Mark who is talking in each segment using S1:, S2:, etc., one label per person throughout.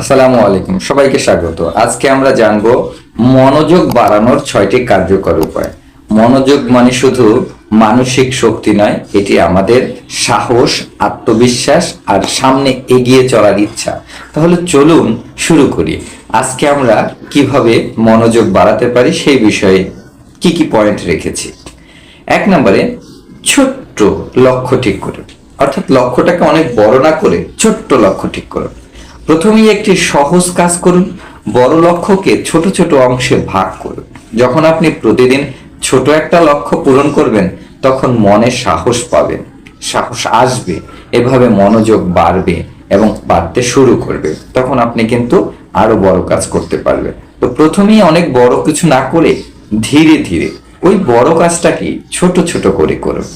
S1: আসসালামু আলাইকুম, সবাইকে স্বাগত। আজকে আমরা জানব মনোযোগ বাড়ানোর ছয়টি কার্যকর উপায়। মনোযোগ মানে শুধু মানসিক শক্তি নয়, এটি আমাদের সাহস, আত্মবিশ্বাস আর সামনে এগিয়ে চলার ইচ্ছা। তাহলে চলুন শুরু করি। আজকে আমরা কীভাবে মনোযোগ বাড়াতে পারি সেই বিষয়ে কি কি পয়েন্ট রেখেছি। এক নম্বরে, ছোট্ট লক্ষ্য ঠিক করুন। অর্থাৎ লক্ষ্যটাকে অনেক বড় না করে ছোট্ট লক্ষ্য ঠিক করুন। প্রথমেই একটি সহজ কাজ করুন, বড় লক্ষ্যকে ছোট ছোট অংশে ভাগ করুন। যখন আপনি প্রতিদিন ছোট একটা লক্ষ্য পূরণ করবেন, তখন মনে সাহস পাবেন। সাহস আসবে, এভাবে মনোযোগ বাড়বে এবং বাড়তে শুরু করবে। তখন আপনি কিন্তু আরও বড় কাজ করতে পারবেন। তো প্রথমেই অনেক বড় কিছু না করে ধীরে ধীরে ওই বড় কাজটাকে ছোট ছোট করে করুন।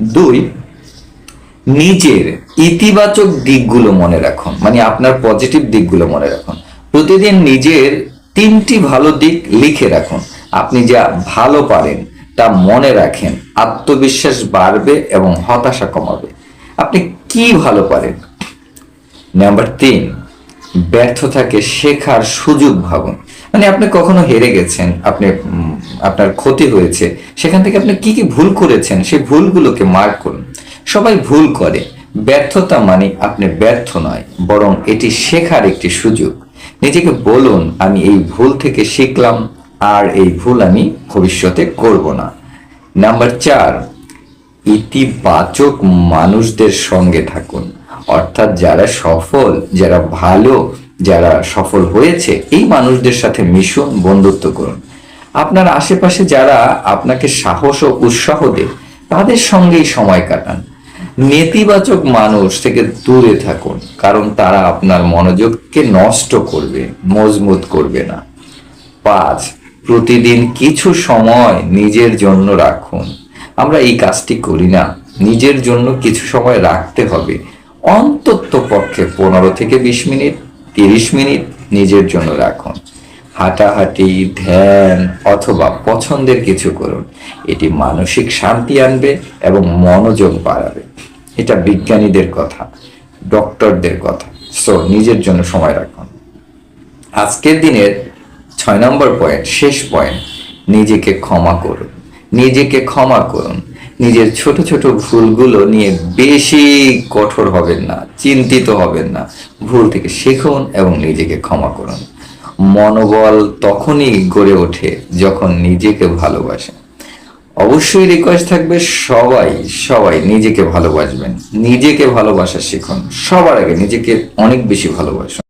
S1: দুই নিজের ইতিবাচক দিকগুলো মনে রাখুন মানে আপনার পজিটিভ দিকগুলো মনে রাখুন। প্রতিদিন নিজের তিনটি ভালো দিক লিখে রাখুন। আপনি যা ভালো পারেন, তা মনে রাখেন, আত্মবিশ্বাস বাড়বে এবং হতাশা কমাবে। আপনি কি ভালো পারেন? নাম্বার তিন, ব্যর্থতাকে শেখার সুযোগ ভাবুন। মানে আপনি কখনো হেরে গেছেন, আপনি আপনার ক্ষতি হয়েছে, সেখান থেকে আপনি কি কি ভুল করেছেন, সেই ভুলগুলোকে মার্ক করুন। সবাই ভুল করে। ব্যর্থতা মানে আপনি ব্যর্থ নয়, বরং এটি শেখার একটি সুযোগ। নিজেকে বলুন, আমি এই ভুল থেকে শিখলাম, আর এই ভুল আমি ভবিষ্যতে করব না। নাম্বার চার, ইতিবাচক মানুষদের সঙ্গে থাকুন। অর্থাৎ যারা সফল, যারা ভালো, যারা সফল হয়েছে, এই মানুষদের সাথে মিশুন, বন্ধুত্ব করুন। আপনার আশেপাশে যারা আপনাকে সাহস ও উৎসাহ দেয়, তাদের সঙ্গেই সময় কাটান। নেতিবাচক মানুষ থেকে দূরে থাকুন, কারণ তারা আপনার মনোযোগকে নষ্ট করবে, মজবুত করবে না। পাঁচ, প্রতিদিন কিছু সময় নিজের জন্য রাখুন। আমরা এই কাজটি করি না। নিজের জন্য কিছু সময় রাখতে হবে। অন্তত পক্ষে পনেরো থেকে বিশ মিনিট, তিরিশ মিনিট নিজের জন্য রাখুন। হাঁটাহাঁটি, ধ্যান অথবা পছন্দের কিছু করুন। এটি মানসিক শান্তি আনবে এবং মনোযোগ বাড়াবে। এটা বিজ্ঞানীদের কথা, ডক্টরদের কথা। সো নিজের জন্য সময় রাখুন। আজকের দিনের ছয় নম্বর পয়েন্ট শেষ পয়েন্ট নিজেকে ক্ষমা করুন। নিজেকে ক্ষমা করুন। নিজের ছোট ছোট ভুলগুলো নিয়ে বেশি কঠোর হবেন না, চিন্তিত হবেন না। ভুল থেকে শিখুন এবং নিজেকে ক্ষমা করুন। মনোবল তখনই গড়ে ওঠে যখন নিজেকে ভালোবাসে। অবশ্যই রিকোয়েস্ট থাকবে সবাই সবাই নিজেকে ভালোবাসবেন। নিজেকে ভালোবাসা শিখুন। সবার আগে নিজেকে অনেক বেশি ভালোবাসুন।